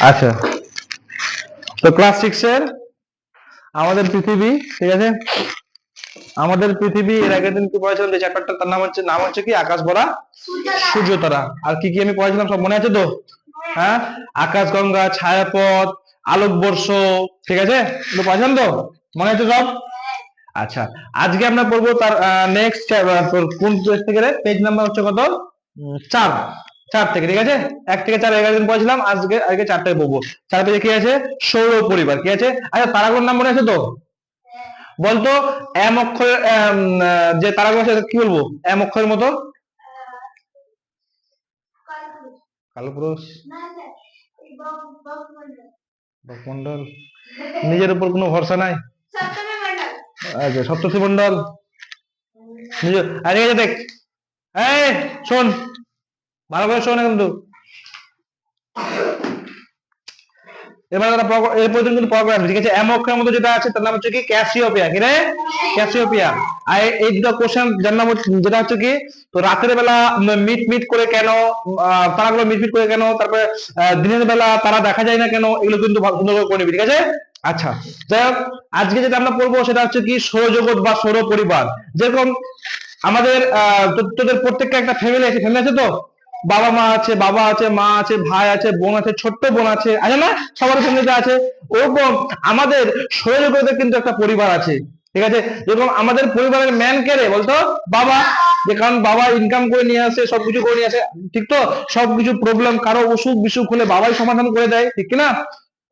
আচ্ছা। তো class six এর আমাদের পৃথিবী, ঠিক আছে? আমাদের পৃথিবী এর আগের দিন কি পড়েছিলাম যে চ্যাপ্টারটা তার নাম হচ্ছে নাম হচ্ছে কি? আকাশ ভরা সূর্য তারা আর কি কি আমি পড়েছিলাম, সব মনে আছে তো? হ্যাঁ? আকাশ, গঙ্গা, ছায়াপথ, আলোকবর্ষ, ঠিক আছে? এগুলো পড়েছিলাম তো? মনে আছে সব? আচ্ছা আজকে আমরা পড়ব তার নেক্সট কোন পেজ থেকে পেজ নাম্বার হচ্ছে কত? চার। চার থেকে ঠিক আছে? এক থেকে চার এগারো দিন পড়েছিলাম আজকে আজকে চারটায় পড়ব চার পেজে কি আছে? সৌর পরিবার কি আছে? আচ্ছা তারাগুলোর নাম মনে আছে তো? বলতো এম অক্ষরের যে তারাগুলো আছে কি বলব? এম অক্ষরের মতো? কালো পুরুষ মন্ডল নিজের উপর কোনো ভরসা নাই? আচ্ছা সপ্তর্ষি মন্ডল নিজের আরে দেখ। এই শোন। ভালো করে শোন কিন্তু। এই পর্যন্ত কিন্তু ঠিক আছে? মধ্যে যেটা আছে, তার নাম হচ্ছে কি? ক্যাসিওপিয়া। কি রে? ক্যাসিওপিয়া। আর এই- দুটো কোশ্চেন যার নাম যেটা হচ্ছে কি? তো রাতের বেলা মিট মিট করে কেন তারাগুলো মিট মিট করে কেন, তারপরে দিনের বেলা তারা দেখা যায় না কেন, এগুলো কিন্তু সুন্দর করে করে ঠিক আছে? আচ্ছা যাই হোক, আজকে যেটা আমরা পড়ব সেটা হচ্ছে কি সৌরজগৎ বা সৌর পরিবার যেরকম আমাদের তোদের প্রত্যেকটা একটা ফ্যামিলি আছে ফ্যামিলি আছে তো? বাবা মা আছে বাবা আছে মা আছে ভাই আছে বোন আছে ছোট্ট বোন আছে আছে না? সবার ফ্যামিলিতে আছে। ওরকম আমাদের সৌরজগতের কিন্তু একটা পরিবার আছে ঠিক আছে? যেরকম আমাদের পরিবারের ম্যান কে রে বলতো? বাবা। যে কারণ বাবা ইনকাম করে নিয়ে আসে সবকিছু করে নিয়ে আসে ঠিক তো? সবকিছু প্রবলেম কারও অসুখ বিসুখ হলে বাবাই সমাধান করে দেয় ঠিক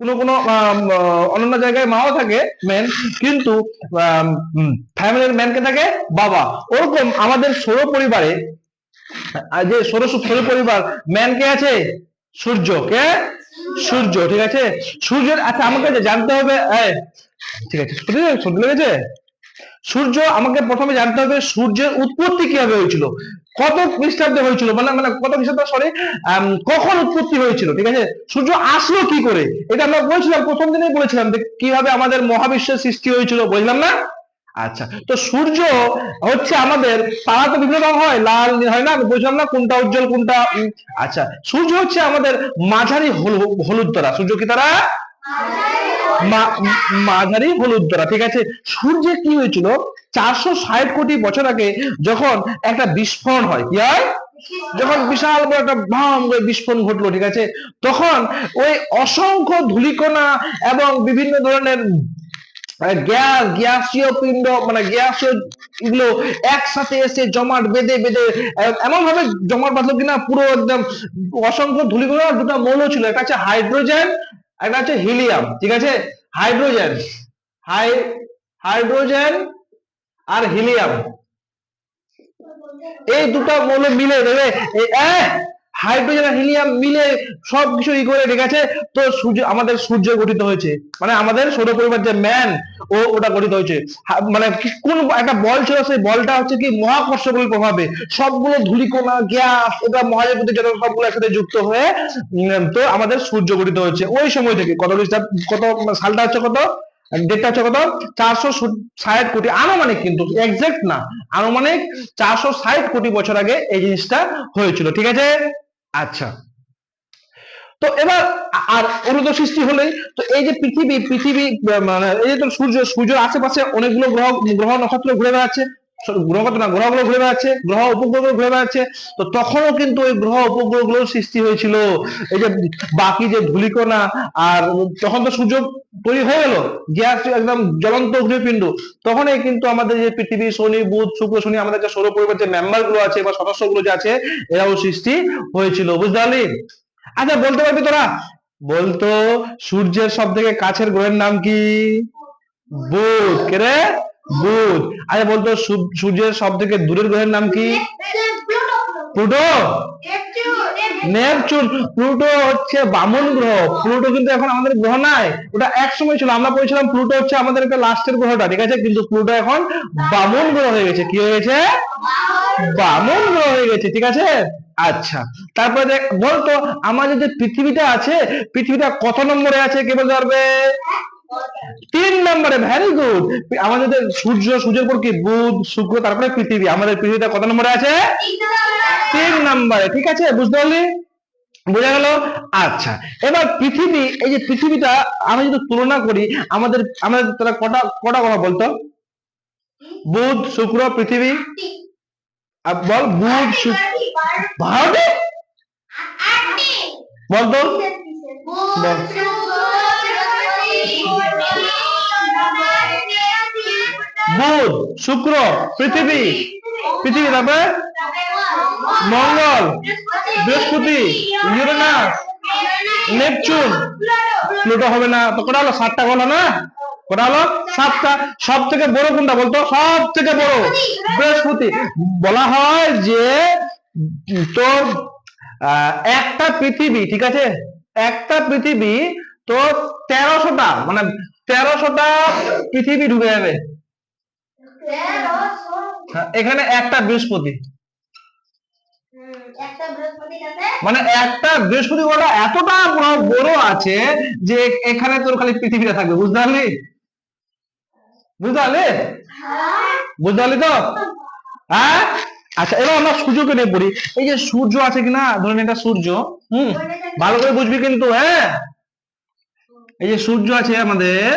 কোনো কোনো আহ, অন্যান্য জায়গায় মাও থাকে মেন কিন্তু ফ্যামিলির ম্যান কে থাকে বাবা। ওরকম আমাদের সৌর পরিবারে যে সৌর সৌর পরিবার ম্যান কে আছে? সূর্য। কে? সূর্য, ঠিক আছে? সূর্যের আচ্ছা আমাকে জানতে হবে ঠিক আছে, সূর্য লেগেছে? সূর্য, আমাকে প্রথমে জানতে হবে সূর্যের উৎপত্তি কীভাবে হয়েছিল। কত খ্রিস্টাব্দে হয়েছিল? মানে মানে কত খ্রিস্টাব্দ সরি কখন উৎপত্তি হয়েছিল, ঠিক আছে? সূর্য আসলো কি করে? এটা আমরা বলেছিলাম, প্রথম দিনে বলেছিলাম যে কীভাবে আমাদের মহাবিশ্বের সৃষ্টি হয়েছিল, বুঝলাম না? আচ্ছা তো সূর্য হচ্ছে আমাদের তারা তো বিভিন্ন হয়, লাল হয় না? বুঝলাম না কোনটা উজ্জ্বল, কোনটা আচ্ছা সূর্য হচ্ছে আমাদের মাঝারি হলু- হলুদ তারা। সূর্য কি তারা? মাঝারি হলুদ তারা, ঠিক আছে? সূর্যে কি হয়েছিল? চারশো ষাট কোটি বছর আগে যখন একটা বিস্ফোরণ হয়, কি হয়? যখন বিশাল বড় একটা ভাম বিস্ফোরণ ঘটলো, ঠিক আছে? তখন ওই অসংখ্য ধূলিকণা এবং বিভিন্ন ধরনের গ্যাস, গ্যাসীয় পিণ্ড মানে গ্যাসীয় এগুলো একসাথে এসে জমাট বেঁধে বেঁধে, এমন ভাবে জমাট বাঁধলো কিনা পুরো একদম অসংখ্য ধুলিগুলো দুটো মৌল ছিল। একটা হচ্ছে হাইড্রোজেন একটা হচ্ছে হিলিয়াম, ঠিক আছে? হাইড্রোজেন, হাই, হাইড্রোজেন আর হিলিয়াম। এই দুটো মৌল মিলে দেবে হাইড্রোজেন আর হিলিয়াম মিলে সব কিছু ই করে আছে তো সূর্য, আমাদের সূর্য গঠিত হয়েছে। মানে আমাদের সৌর পরিবার যে ম্যান ও ওটা গঠিত হয়েছে। মানে কোন একটা বল ছিল, সেই বলটা হচ্ছে কি মহাকর্ষ বলের প্রভাবে। সবগুলো ধূলিকণা, গ্যাস এটা মহাজাগতিক যত সবগুলো একসাথে যুক্ত হয়ে তো আমাদের সূর্য গঠিত হয়েছে। ওই সময় থেকে কত কত সালটা হচ্ছে কত? ডেটটা হচ্ছে কত? চারশো ষাট কোটি, আনুমানিক কিন্তু এক্সাক্ট না। আনুমানিক চারশো ষাট কোটি বছর আগে এই জিনিসটা হয়েছিল, ঠিক আছে? আচ্ছা। তো এবার আর অনুদ সৃষ্টি হলে তো এই যে পৃথিবী পৃথিবী মানে এই যে সূর্য সূর্যের আশেপাশে অনেকগুলো গ্রহ গ্রহ নক্ষত্র ঘুরে বেড়াচ্ছে। সরি, গ্রহ নক্ষত্র না গ্রহগুলো ঘুরে বেড়াচ্ছে গ্রহ উপগ্রহগুলো ঘুরে বেড়াচ্ছে তো তখনও কিন্তু ওই গ্রহ উপগ্রহগুলোর সৃষ্টি হয়েছিল। এই যে বাকি যে ধূলিকণা আর তখন তো সূর্য তৈরি হয়ে গেল গ্যাস একদম জ্বলন্ত অগ্নিপিণ্ড তখনই কিন্তু আমাদের যে পৃথিবী শনি বুধ শুক্র শনি আমাদের যে সৌর পরিবার যে মেম্বারগুলো আছে বা সদস্যগুলো যে আছে এরাও সৃষ্টি হয়েছিল বুঝতে পারলি? আচ্ছা বলতে পারবি তোরা? বলতো সূর্যের সব থেকে কাছের গ্রহের নাম কি? বুধ কে রে? বুধ। আচ্ছা বলতো সূর্যের সব থেকে দূরের গ্রহের নাম কি? প্লুটো। নেপচুন। প্লুটো হচ্ছে বামন গ্রহ। প্লুটো কিন্তু এখন আমাদের গ্রহ নাই। ওটা এক সময় ছিল। আমরা বলছিলাম প্লুটো হচ্ছে আমাদের একটা লাস্টের গ্রহটা ঠিক আছে? কিন্তু প্লুটো এখন বামন গ্রহ হয়ে গেছে। কি হয়ে গেছে? বামন গ্রহ হয়ে গেছে ঠিক আছে? আচ্ছা। তারপরে দেখ বলতো আমাদের যে পৃথিবীটা আছে পৃথিবীটা কত নম্বরে আছে? কে বলতে পারবে? তিন নম্বরে ভেরি গুড আমাদের সূর্য সূর্যের পর কি? বুধ শুক্র তারপরে পৃথিবী। আমাদের পৃথিবীটা কত নম্বরে আছে? তিন নম্বরে ঠিক আছে? বুঝতে পারলি? বোঝা গেল? আচ্ছা এবার পৃথিবী এই যে পৃথিবীটা আমি যদি তুলনা করি আমাদের আমাদের তারা কটা কটা কথা বলতো? বুধ শুক্র পৃথিবী। আর বল বুধ শুক্র। ভারতে? বলতো বল। বুধ শুক্র, পৃথিবী। পৃথিবী, তারপরে? মঙ্গল, বৃহস্পতি, ইউরেনাস, নেপচুন। প্লুটো হবে না, তো কটা হলো? সাতটা হলো না? কটা হলো? সাতটা। সব থেকে বড় কোনটা বলতো? সব থেকে বড় বৃহস্পতি। বলা হয় যে, তোর একটা পৃথিবী, ঠিক আছে? একটা পৃথিবী তোর তেরোশোটা মানে তেরোশোটা পৃথিবী ডুবে যাবে। এখানে একটা বৃহস্পতি। মানে একটা বৃহস্পতি গ্রহটা এতটা বড় বড় আছে যে এখানে তোর খালি পৃথিবীটা থাকবে বুঝতে পারলি? বুঝতে পারলি? বুঝতে পারলি তো? হ্যাঁ? আচ্ছা এবার আমরা সূর্যকে নিয়ে পড়ি। এই যে সূর্য আছে কিনা ধরেন এটা সূর্য হুম ভালো করে বুঝবি কিন্তু হ্যাঁ? এই যে সূর্য আছে আমাদের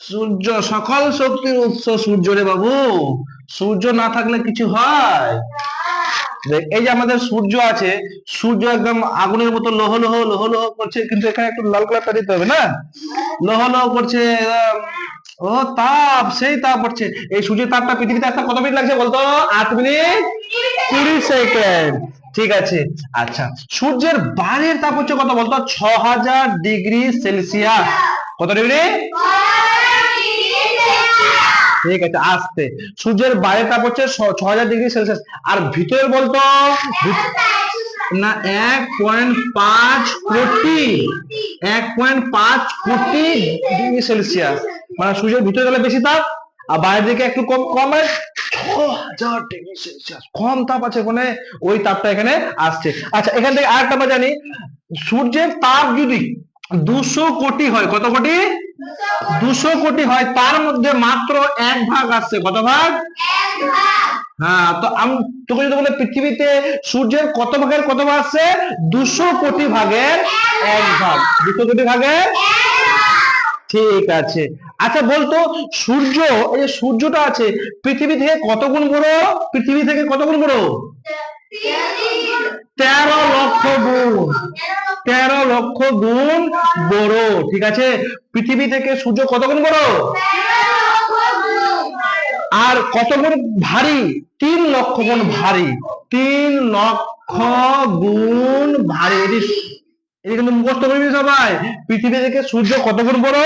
সূর্য সকল শক্তির উৎস সূর্য রে বাবু। সূর্য না থাকলে কিছু হয়? এই যে আমাদের সূর্য আছে, সূর্য একদম আগুনের মতো লোহ লোহ লোহ লোহ করছে, কিন্তু এখানে একটু লাল কালারটা দিতে হবে না? লোহ লোহ করছে ও তাপ, সেই তাপ পড়ছে এই সূর্যের তাপটা পৃথিবীতে আসতে কত মিনিট লাগছে বলতো? আট মিনিট? কুড়ি সেকেন্ড। ঠিক আছে। আচ্ছা সূর্যের বাইরের তাপ হচ্ছে কত বলতো? ছ হাজার ডিগ্রি সেলসিয়াস। কত ডিগ্রি ঠিক আছে, আসতে। সূর্যের বাইরে তাপ হচ্ছে ছ হাজার ডিগ্রি সেলসিয়াস। আর ভিতরে বলতো না, এক পয়েন্ট পাঁচ কোটি। এক পয়েন্ট পাঁচ কোটি ডিগ্রি সেলসিয়াস। মানে সূর্যের ভিতরে গেলে বেশি তাপ, আর বাইরের দিকে একটু কম কম ছ হাজার ডিগ্রি সেলসিয়াস। কম তাপ আছে মানে ওই তাপটা এখানে আসছে। আচ্ছা এখান থেকে আরেকটা আমরা জানি। সূর্যের তাপ যদি দুশো কোটি হয়, কত কোটি? দুশো কোটি হয়, তার মধ্যে মাত্র এক ভাগ আসছে কত ভাগ? হ্যাঁ তো আমি, তোকে যদি বলে পৃথিবীতে সূর্যের কত ভাগের কত ভাগ আসছে দুশো কোটি ভাগের এক ভাগ। দুশো কোটি ভাগের ঠিক আছে। আচ্ছা বলতো, সূর্য, এই যে সূর্যটা আছে, পৃথিবী থেকে কত গুণ বড়? পৃথিবী থেকে কত গুণ বড়? তেরো লক্ষ গুণ। তেরো লক্ষ গুণ বড়, ঠিক আছে? পৃথিবী থেকে সূর্য কত গুণ বড়? আর কত গুণ ভারী? তিন লক্ষ গুণ ভারী। তিন লক্ষ গুণ ভারী। এটি কিন্তু মুখস্থ করবি সবাই। পৃথিবী থেকে সূর্য কত গুণ বড়?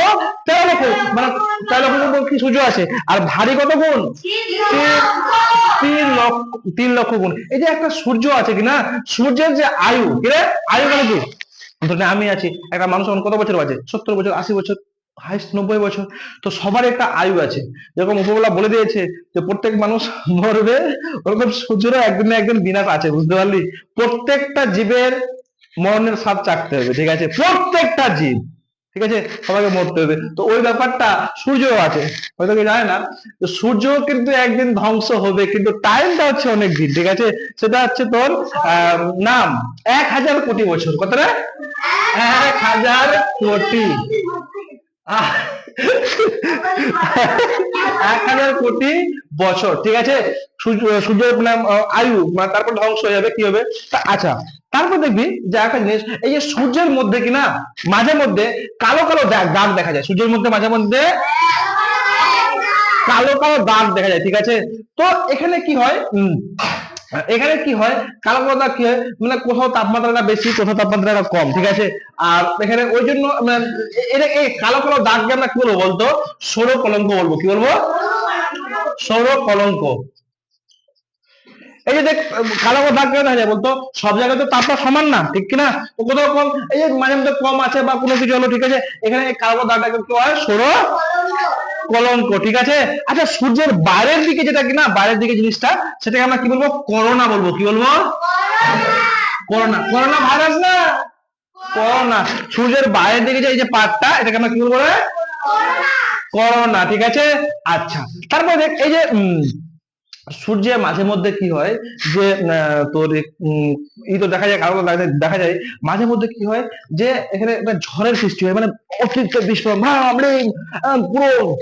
তেরো লক্ষ মানে তেরো লক্ষ কি সূর্য আছে? আর ভারী কত গুণ? তিন লক্ষ তিন লক্ষ গুণ। এই যে একটা সূর্য আছে কিনা সূর্যের যে আয়ু আয়ু মানে কি? ধরে নে আমি আছি একটা মানুষ এখন কত বছর বাজে সত্তর বছর আশি বছর হাইস্ট নব্বই বছর। তো সবার একটা আয়ু আছে। যেরকম উপরবেলা বলে দিয়েছে যে প্রত্যেক মানুষ মরবে ওরকম সূর্যেরও একদিন না একদিন বিনাশ আছে বুঝতে পারলি? প্রত্যেকটা জীবের মরণের স্বাদ চাকতে হবে, ঠিক আছে? প্রত্যেকটা জীব, ঠিক আছে? সবাইকে মরতে হবে। তো ওই ব্যাপারটা সূর্য আছে। হয়তো কি জানে না সূর্য কিন্তু একদিন ধ্বংস হবে, কিন্তু টাইমটা হচ্ছে অনেক দিন, ঠিক আছে? সেটা হচ্ছে তোর নাম, এক হাজার কোটি বছর। কতটা এক হাজার কোটি। এক হাজার কোটি বছর, ঠিক আছে? সূর্য মানে আয়ু মানে তারপর ধ্বংস হয়ে যাবে, কি হবে? আচ্ছা তারপর দেখবি যে একটা জিনিস, এই যে সূর্যের মধ্যে কিনা মাঝে মধ্যে কালো কালো দাগ দেখা যায়, সূর্যের মধ্যে মাঝে মধ্যে কালো কালো দাগ দেখা যায়, ঠিক আছে? তো এখানে কি হয়? এখানে কি হয়? কালো কালো দাগ কি হয়? মানে কোথাও তাপমাত্রাটা বেশি, কোথাও তাপমাত্রাটা কম, ঠিক আছে? আর এখানে ওই জন্য মানে এই কালো কালো দাগকে আমরা কি বলব বলতো? সৌর কলঙ্ক বলব, কি বলব? সৌর কলঙ্ক। এই যে দেখ, কালো দাগ কেন দেখা যায় বলতো? সব জায়গায় তো তাপটা সমান না, ঠিক কিনা? তো কোথাও কম, এই যে মাঝে মধ্যে কম আছে বা কোনো কিছু হলো, ঠিক আছে? এখানে কালো দাগটাকে কি হয় সৌর কলঙ্ক ঠিক আছে? আচ্ছা সূর্যের বাইরের দিকে যেটা কিনা বাইরের দিকে জিনিসটা সেটাকে আমরা কি বলব? করোনা বলব। কি বলব? করোনা। করোনা ভাইরাস না? করোনা। সূর্যের বাইরের দিকে যে এই যে পার্টটা এটাকে আমরা কি বলব করোনা। ঠিক আছে? আচ্ছা তারপর দেখ এই যে উম, সূর্যের মাঝে মধ্যে কি হয় যে তোর উম, ই তো দেখা যায় কারও দেখা- যায় মাঝে মধ্যে কি হয় যে এখানে ঝড়ের সৃষ্টি হয় মানে অতিরিক্ত বিস্ফোরণ পুরো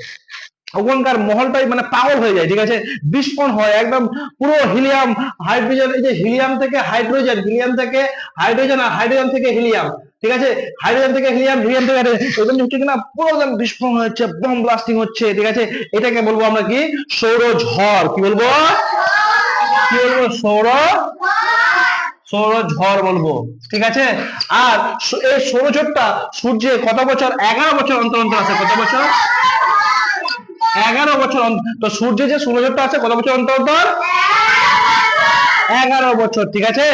ওখানকার মহলটাই মানে পাগল হয়ে যায় ঠিক আছে? বিস্ফোরণ হয় একদম পুরো হিলিয়াম হাইড্রোজেন এই যে হিলিয়াম থেকে হাইড্রোজেন হিলিয়াম থেকে হাইড্রোজেন আর হাইড্রোজেন থেকে হিলিয়াম ঠিক আছে? হাইড্রোজেন থেকে হিলিয়াম হিলিয়াম থেকে হাইড্রোজেন হচ্ছে কিনা পুরো একদম বিস্ফোরণ হচ্ছে বম ব্লাস্টিং হচ্ছে, ঠিক আছে? এটাকে বলব আমরা কি? সৌর ঝড় কি বলব? কি বলব? সৌর সৌর ঝড় বলব। ঠিক আছে? আর এই সৌরঝড়টা সূর্যে কত বছর? এগারো বছর অন্তর অন্তর আছে। কত বছর? এগারো বছর তো সূর্যে যে সৌরঝড়টা আছে, কত বছর অন্তর অন্তর? এগারো বছর। ঠিক আছে?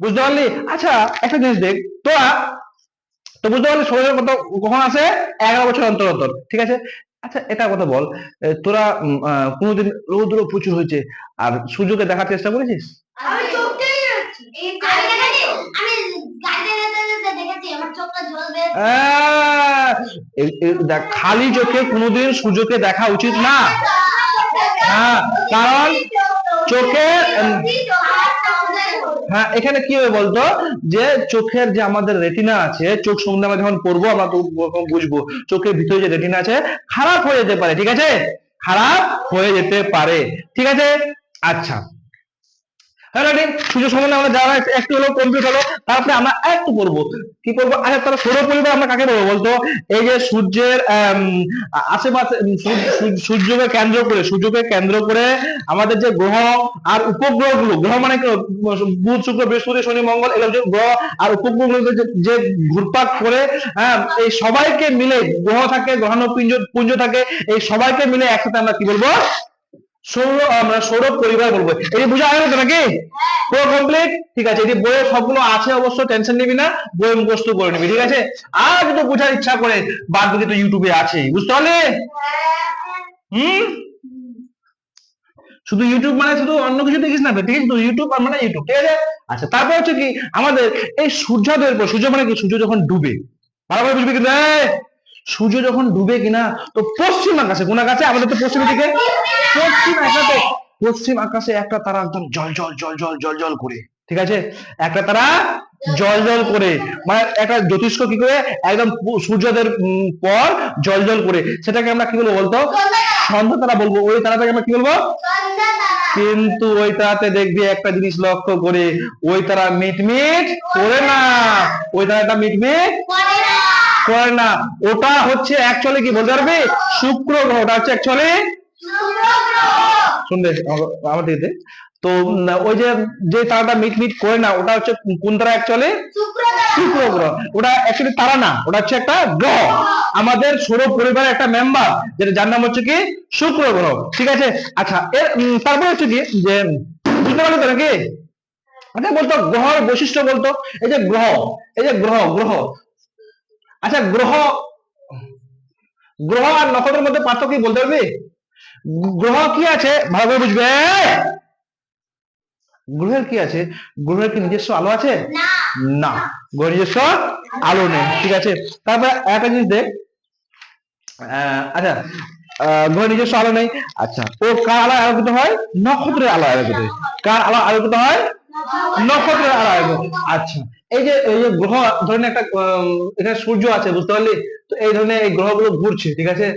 বুঝতে পারলি? আচ্ছা একটা জিনিস দেখ। তোরা তো বুঝতে পারলি সৌরঝড় কত কখন আসে এগারো বছর অন্তর অন্তর ঠিক আছে? আচ্ছা এটা কথা বল তোরা কোনোদিন রৌদ্র প্রচুর হয়েছে আর সূর্যকে দেখার চেষ্টা করেছিস? খালি চোখে কোনোদিন সূর্যকে দেখা উচিত না। হ্যাঁ কারণ চোখে হ্যাঁ এখানে কি হবে বলতো? যে চোখের যে আমাদের রেটিনা আছে, চোখ সম্বন্ধে আমরা যখন পড়ব, আমরা বুঝব। চোখের ভিতরে যে রেটিনা আছে, খারাপ হয়ে যেতে পারে, ঠিক আছে? খারাপ হয়ে যেতে পারে, ঠিক আছে? আচ্ছা। Ready? সূর্য সম্বন্ধে আমরা যারা একটু হলো কমপ্লিট হলো, তারপরে আমরা একটু পড়ব কি করব আচ্ছা তাহলে সৌর পরিবার আমরা কাকে বলব বলতো এই যে সূর্যের আশেপাশে সূর্যকে কেন্দ্র করে, সূর্যকে কেন্দ্র করে আমাদের যে গ্রহ আর উপগ্রহগুলো গ্রহ মানে? বুধ, শুক্র, বৃহস্পতি, শনি, মঙ্গল এগুলো যে গ্রহ আর উপগ্রহগুলো যে- যে ঘুরপাক করে হ্যাঁ এই সবাইকে মিলে গ্রহ থাকে গ্রহাণু পুঞ্জ পুঞ্জ থাকে, এই সবাইকে মিলে একসাথে আমরা কি বলব সৌর আমরা সৌর পরিবার বলব। যে বোঝা গেল তো নাকি? পুরো কমপ্লিট ঠিক আছে এই যে বইয়ে সবগুলো আছে অবশ্য টেনশন নিবি না বই মুখস্থ করে নিবি ঠিক আছে? আর যদি বোঝার ইচ্ছা করে বাদ বাকি তো ইউটিউবে আছে বুঝতে পারলে? হুম? শুধু ইউটিউব মানে শুধু অন্য কিছু দেখিস না ঠিক আছে ইউটিউব আর মানে ইউটিউব ঠিক আছে? আচ্ছা তারপর হচ্ছে কি আমাদের এই সূর্যোদয়ের পর সূর্য মানে কি? সূর্য যখন ডুবে ভালো করে বুঝবি কিন্তু সূর্য যখন ডুবে কিনা, তো পশ্চিম আকাশে, কোন আকাশে? আমাদের তো পশ্চিম দিকে। পশ্চিম আকাশে পশ্চিম আকাশে একটা তারা একদম জল জল জল জল জল জল করে। ঠিক আছে? একটা তারা জল জল করে। মানে একটা জ্যোতিষ্ক কি করে? একদম সূর্যদের পর জল জল করে। সেটাকে আমরা কি বলব বলতো? সন্ধ্যা তারা বলব। ওই তারাটাকে আমরা কি বলব? কিন্তু ওই তারাতে দেখবি একটা জিনিস লক্ষ্য করে। ওই তারা মিটমিট করে না। ওই তারাটা মিটমিট করে না। ওটা হচ্ছে অ্যাকচুয়ালি কি বলতে পারবি শুক্র গ্রহ। ওটা হচ্ছে অ্যাকচুয়ালি শুনবে আমার- দিকে তো ওই যে যে তারাটা মিট মিট করে না, ওটা হচ্ছে কোন তারা অ্যাকচুয়ালি শুক্র গ্রহ। ওটা অ্যাকচুয়ালি তারা না, ওটা হচ্ছে একটা গ্রহ। আমাদের সৌর পরিবারের একটা মেম্বার যেটা যার নাম হচ্ছে কি? শুক্র গ্রহ। ঠিক আছে? আচ্ছা এর তারপরে হচ্ছে কি? যে, বুঝতে পারলে তো নাকি? আচ্ছা বলতো গ্রহের বৈশিষ্ট্য বলতো। এই যে গ্রহ, এই যে গ্রহ গ্রহ। আচ্ছা গ্রহ গ্রহ আর নক্ষত্রের মধ্যে পার্থক্য কি বলতে পারবি? গ্রহ কি আছে? ভালো করে বুঝবে। গ্রহের কি আছে? গ্রহের কি নিজস্ব আলো আছে? না। গ্রহের নিজস্ব আলো নেই ঠিক আছে? তারপরে একটা জিনিস দেখ। আচ্ছা আহ, গ্রহের নিজস্ব আলো নেই। আচ্ছা ও কার আলো আলোকিত হয়? নক্ষত্রের আলো আলোকিত হয়। কার আলো আলোকিত হয়? নক্ষত্রের আলো আলোকিত আচ্ছা এই যে এই যে গ্রহ, ধরেন একটা এখানে সূর্য আছে, বুঝতে পারলি? তো এই ধরনের এই গ্রহগুলো ঘুরছে, ঠিক আছে?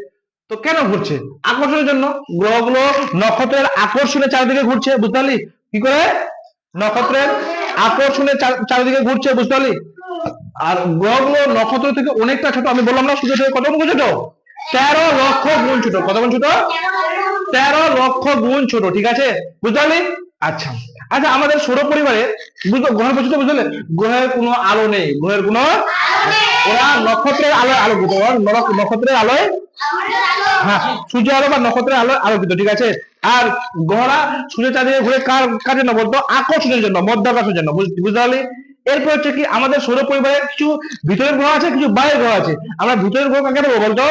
তো কেন ঘুরছে? আকর্ষণের জন্য। গ্রহগুলো নক্ষত্রের আকর্ষণের চারিদিকে ঘুরছে, বুঝতে পারলি? কি করে? নক্ষত্রের আকর্ষণের চারিদিকে ঘুরছে, বুঝতে পারলি? আর গ্রহগুলো নক্ষত্র থেকে অনেকটা ছোট, আমি বললাম না সূর্য থেকে কত গুণ ছোট? তেরো লক্ষ গুণ ছোট। কত গুণ ছোট? তেরো লক্ষ গুণ ছোট, ঠিক আছে? বুঝতে পারলি? আচ্ছা। আচ্ছা আমাদের সৌর পরিবারে বুঝতে গ্রহের বৈশিষ্ট্য বুঝলে? গ্রহের কোনো আলো নেই গ্রহের কোনো ওরা নক্ষত্রের আলোয় আলোকিত নক্ষত্রের আলোয় হ্যাঁ সূর্য আলো বা নক্ষত্রের আলো আলোকিত ঠিক আছে? আর গ্রহরা সূর্যের চারদিকে ঘুরে কার কার জন্য বলতো আকর্ষণের জন্য মধ্যাকর্ষণের জন্য বুঝতে পারলি? এরপর হচ্ছে কি আমাদের সৌর পরিবারে কিছু ভিতরের গ্রহ আছে কিছু বাইরের গ্রহ আছে। আমরা ভিতরের গ্রহ কাকে বলব বলতো?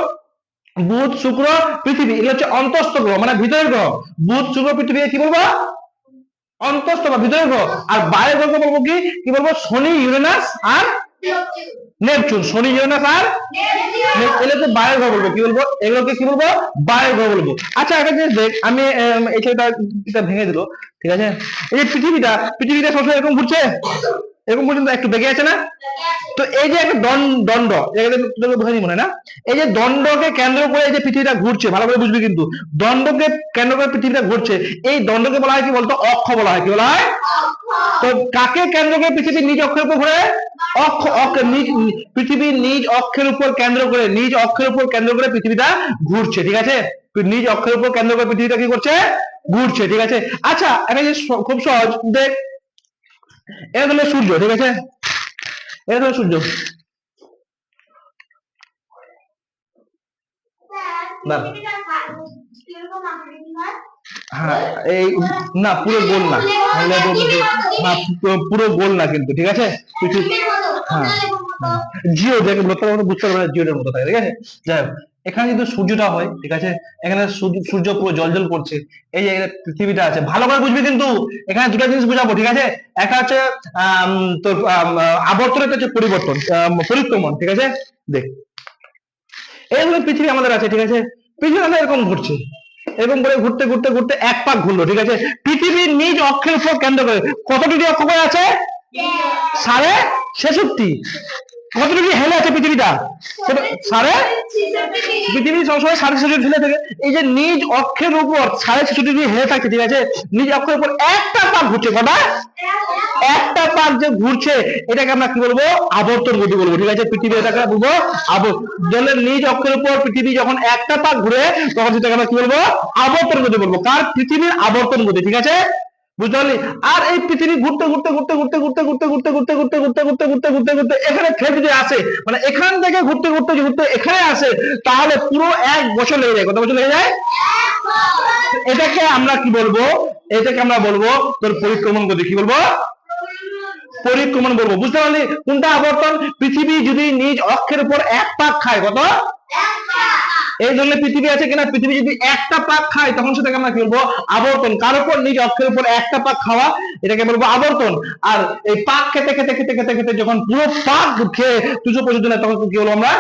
বুধ শুক্র পৃথিবী এগুলো হচ্ছে অন্তস্থ গ্রহ মানে ভিতরের গ্রহ। বুধ শুক্র পৃথিবী কি বলব? অন্তস্থ বা ভিতরের গ্রহ আর বাইরের গ্রহ বলব কি? কি বলব? শনি, ইউরেনাস আর নেপচুন। শনি, ইউরেনাস আর এগুলো তো বাইরের গ্রহ বলব। কি বলব? এগুলোকে কি বলব? বাইরের গ্রহ বলব। আচ্ছা একটা জিনিস দেখ, আমি এই ছেলেটা ভেঙে দিল। ঠিক আছে? এই যে পৃথিবীটা পৃথিবীটা সবসময় এরকম ঘুরছে? এরকম পর্যন্ত একটু বেঁকে আছে না? তো এই যে একটা দণ্ড দণ্ড বোঝানি মনে না? এই যে দণ্ডকে কেন্দ্র করে এই যে পৃথিবীটা ঘুরছে ভালো করে বুঝবি কিন্তু। দণ্ডকে কেন্দ্র করে পৃথিবীটা ঘুরছে এই দণ্ডকে বলা হয় কি বলতো? অক্ষ বলা হয় কি বলা হয়? তো কাকে কেন্দ্র করে পৃথিবীর নিজ অক্ষের উপর ঘুরে? অক্ষ অক্ষ নিজ পৃথিবীর নিজ অক্ষের উপর কেন্দ্র করে নিজ অক্ষের উপর কেন্দ্র করে পৃথিবীটা ঘুরছে ঠিক আছে? নিজ অক্ষের উপর কেন্দ্র করে পৃথিবীটা কি করছে? ঘুরছে ঠিক আছে? আচ্ছা একটা জিনিস খুব সহজ দেখ। এটা হলো সূর্য ঠিক আছে এটা হলো সূর্য না। হ্যাঁ এই না পুরো গোল না তাহলে বলবো- না পুরো- গোল না কিন্তু ঠিক আছে হ্যাঁ। জিও দেখে লোকটা মতো বুঝতে পারবে না জিওটার মতো থাকে ঠিক আছে? যাই হোক এখানে যদি সূর্যটা হয় ঠিক আছে? এখানে সূর্য- পুরো জল জল করছে এই যে পৃথিবীটা আছে। ভালো করে বুঝবি কিন্তু এখানে দুটো জিনিস বুঝাবো ঠিক আছে? একটা হচ্ছে তোর আবর্তন একটা হচ্ছে পরিবর্তন পরিক্রমণ ঠিক আছে? দেখ এই হলো পৃথিবী আমাদের আছে ঠিক আছে? পৃথিবী আমাদের এরকম ঘুরছে এরকম করে ঘুরতে ঘুরতে ঘুরতে এক পাক ঘুরলো ঠিক আছে? পৃথিবীর নিজ অক্ষের উপর কেন্দ্র করে কত ডিগ্রি অক্ষ করে আছে? সাড়ে ছেষট্টি। কত ডিগ্রি হেলে আছে পৃথিবীটা? সাড়ে পৃথিবী সবসময় সাড়ে ছেষট্টি হেলে থাকে। এই যে নিজ অক্ষের উপর সাড়ে ছেষট্টি ডিগ্রি হেলে থাকছে ঠিক আছে? নিজ অক্ষের উপর একটা পাক ঘুরছে কটা? একটা পাক যে ঘুরছে এটাকে আমরা কি বলব? আবর্তন গতি বলব ঠিক আছে? পৃথিবী এটাকে বলব আবর জলের নিজ অক্ষের উপর পৃথিবী যখন একটা পাক ঘুরে তখন সেটাকে আমরা কি বলব? আবর্তন গতি বলব। কার? পৃথিবীর আবর্তন গতি ঠিক আছে? বুঝতে পারলি আর এই পৃথিবী ঘুরতে ঘুরতে ঘুরতে ঘুরতে ঘুরতে ঘুরতে ঘুরতে ঘুরতে ঘুরতে ঘুরতে ঘুরতে ঘুরতে ঘুরতে ঘুরতে এখানে ফের যদি আসে মানে এখান থেকে ঘুরতে ঘুরতে ঘুরতে এখানে আসে তাহলে পুরো এক বছর লেগে যায় কত বছর লেগে যায় এটাকে আমরা কি বলব এটাকে আমরা বলব তোর পরিক্রমণ গতি কি বলব পরিক্রমণ বলব বুঝতে পারলি কোনটা আবর্তন পৃথিবী যদি নিজ অক্ষের উপর এক পাক খায় কত এই জন্য পৃথিবী আছে কিনা? পৃথিবী যদি একটা পাক খায়, তখন সেটাকে আমরা কি বলব? আবর্তন। কার উপর? নিজ অক্ষের উপর একটা পাক খাওয়া, এটাকে বলব আবর্তন। আর এই পাক খেতে খেতে খেতে খেতে খেতে যখন পুরো পাক খেয়ে দুশো পর্যন্ত নেয়, তখন কি বলব আমরা?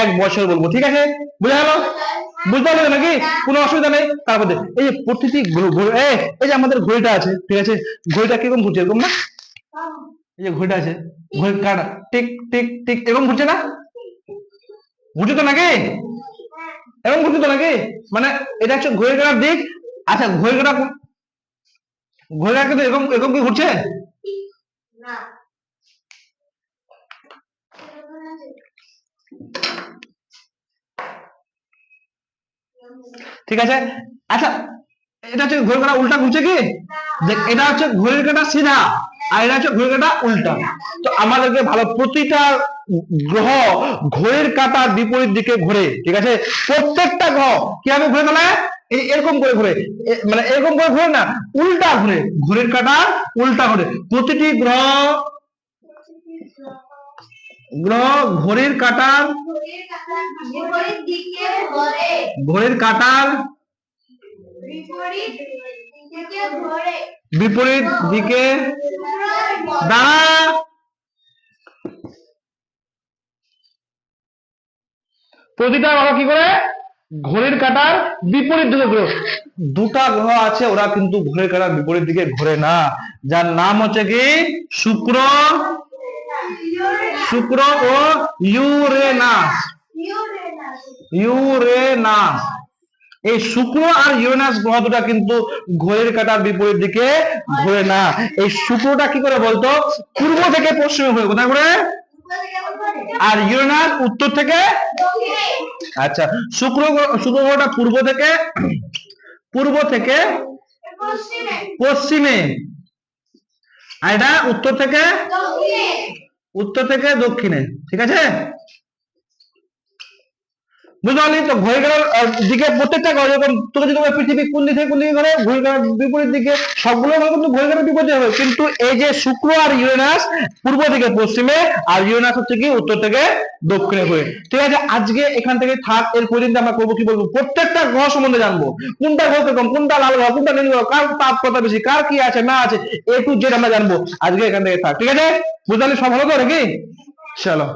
এক বছর বলব, ঠিক আছে? বুঝে গেল? বুঝতে পারলে নাকি? কোনো অসুবিধা নেই। তারপর এই যে প্রতিটি এই যে আমাদের ঘড়িটা আছে, ঠিক আছে? ঘড়িটা কীরকম ঘুরছে, এরকম না? এই যে ঘড়িটা আছে ঘড়ি কাটা, টিক টিক টিক, এরকম ঘুরছে না? ঘুরছে তো নাকি? এরকম ঘুরছে তো নাকি? মানে এটা হচ্ছে ঘড়ি কাটার দিক। আচ্ছা ঘড়ি কাটা ঘড়ি কাটা কিন্তু এরকম এরকম কি ঘুরছে? ঠিক আছে? আচ্ছা এটা হচ্ছে ঘড়ি কাটা উল্টা ঘুরছে কি? দেখ, এটা হচ্ছে ঘড়ির কাটা সিধা। আর হচ্ছে ঘড়ির কাটা উল্টা। তো আমাদেরকে ভালো প্রতিটা গ্রহ ঘড়ির কাটার বিপরীত দিকে ঘোরে, ঠিক আছে? প্রত্যেকটা গ্রহ কীভাবে ঘুরে মানে? এই এরকম করে ঘুরে। মানে এরকম করে ঘুরে না, উল্টা ঘুরে। ঘড়ির কাটা উল্টা ঘুরে। প্রতিটি গ্রহ গ্রহ ঘড়ির কাটার ঘড়ির কাটার দাঁড়া। প্রতিটা গ্রহ কি করে? ঘড়ির কাটার বিপরীত দিকে ঘুরে। দুটা গ্রহ আছে, ওরা কিন্তু ঘড়ির কাটার বিপরীত দিকে ঘুরে না। যার নাম হচ্ছে কি? শুক্র শুক্র ও ইউরেনাস। ইউরেনাস। এই শুক্র আর ইউরেনাস গ্রহ দুটা কিন্তু ঘড়ির কাটার বিপরীত দিকে ঘোরে না। এই শুক্রটা কি করে বলতো? পূর্ব থেকে পশ্চিমে ঘুরে। কোথায় ঘুরে? আর ইউরেনাস উত্তর থেকে? আচ্ছা শুক্র শুক্র গ্রহটা পূর্ব থেকে? পূর্ব থেকে? পশ্চিমে। আর এটা উত্তর থেকে? উত্তর থেকে দক্ষিণে। ঠিক আছে? বুঝতে তো দিকে প্রত্যেকটা ঘর, যেরকম তোকে যদি পৃথিবী কোন দিক কোন দিকে বিপরীত দিকে, সবগুলো কিন্তু ঘড়ি কাটার বিপরীত হবে কিন্তু এই যে শুক্র আর ইউরেনাস পূর্ব থেকে পশ্চিমে, আর ইউরেনাস হচ্ছে কি উত্তর থেকে দক্ষিণে ঘুরে। ঠিক আছে, আজকে এখান থেকে থাক, এর পর্যন্ত আমরা করব কি বলব? প্রত্যেকটা গ্রহ সম্বন্ধে জানব। কোনটা গ্রহ কীরকম, কোনটা লাল গ্রহ কোনটা নীল গ্রহ কার তাপ কত বেশি, কার কি আছে, না আছে, এ টু জেড আমরা জানব। আজকে এখান থেকে থাক, ঠিক আছে? বুঝতে পারলি? সব হলো তো, নাকি? চলো।